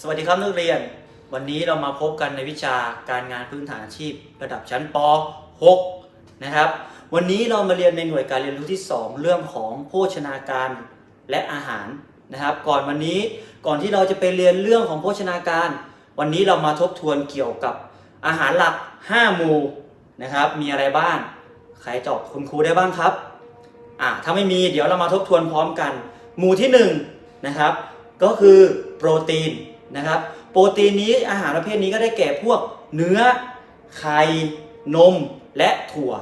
สวัสดีครับนักเรียน วันนี้เรามาพบกันในวิชาการงานพื้นฐานอาชีพ ระดับชั้นป .6 นะครับ วันนี้เรามาเรียนในหน่วยการเรียนรู้ที่ 2 เรื่องของโภชนาการและอาหารนะครับ ก่อนวันนี้ก่อนที่เราจะไปเรียนเรื่องของโภชนาการ วันนี้เรามาทบทวนเกี่ยวกับอาหารหลัก 5 หมู่นะครับ มีอะไรบ้างใครตอบคุณครูได้บ้างครับอ่าถ้าไม่มีเดี๋ยวเรามาทบทวนพร้อมกัน หมู่ที่1นงนะครับก็คือโปรตีน นะครับ โปรตีนนี้อาหารประเภทนี้ก็ได้แก่พวกเนื้อ ไข่ นม และถั่ว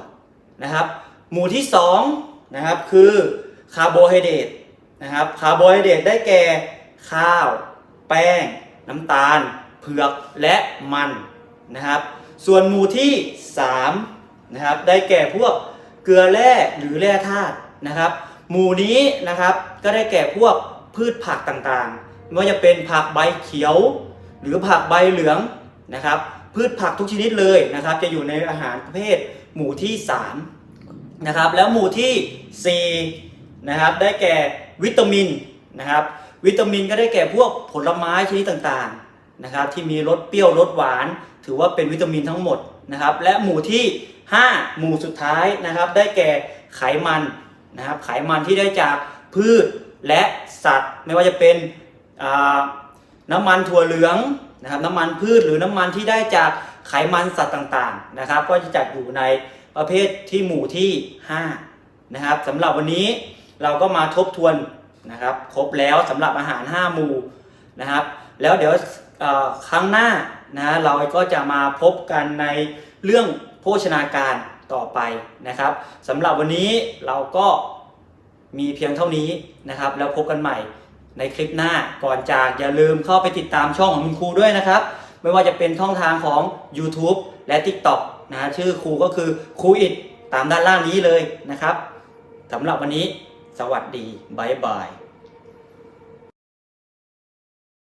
นะครับ หมู่ที่2นะครับคือคาร์โบไฮเดรตนะครับคาร์โบไฮเดรตได้แก่ข้าว แป้ง น้ำตาล เผือกและมันนะครับ ส่วนหมู่ที่3นะครับได้แก่พวกเกลือแร่หรือแร่ธาตุนะครับ หมู่นี้นะครับก็ได้แก่พวกพืชผักต่างๆ ไม่ว่าจะเป็นผักใบเขียว หรือผักใบเหลืองนะครับ พืชผักทุกชนิดเลยนะครับ จะอยู่ในอาหารประเภทหมู่ที่3นะครับแล้วหมู่ที่4นะครับได้แก่วิตามินนะครับ วิตามินก็ได้แก่พวกผลไม้ชนิดต่างๆนะครับ ที่มีรสเปรี้ยวรสหวาน ถือว่าเป็นวิตามินทั้งหมดนะครับ และหมู่ที่ 5 หมู่สุดท้ายนะครับ ได้แก่ไขมันนะครับ ไขมันที่ได้จากพืชและสัตว์ ไม่ว่าจะเป็น น้ำมันถั่วเหลืองนะครับน้ำมันพืชหรือน้ำมันที่ได้จากไขมันสัตว์ต่างๆนะครับ ก็จะจัดอยู่ในประเภทที่หมู่ที่5นะครับสำหรับวันนี้เราก็มาทบทวนนะครับครบแล้วสำหรับอาหาร 5 หมู่นะครับ แล้วเดี๋ยวครั้งหน้านะเราก็จะมาพบกันในเรื่องโภชนาการต่อไปนะครับสำหรับวันนี้เราก็มีเพียงเท่านี้นะครับ แล้วพบกันใหม่ ในคลิปหน้าก่อนจากอย่าลืมเข้าไปติดตามช่องของคุณครูด้วยนะครับ ไม่ว่าจะเป็นช่องทางของ YouTube และ TikTok นะฮะชื่อครูก็คือครูอิดตามด้านล่างนี้เลยนะครับสำหรับวันนี้ สวัสดี บ๊ายบาย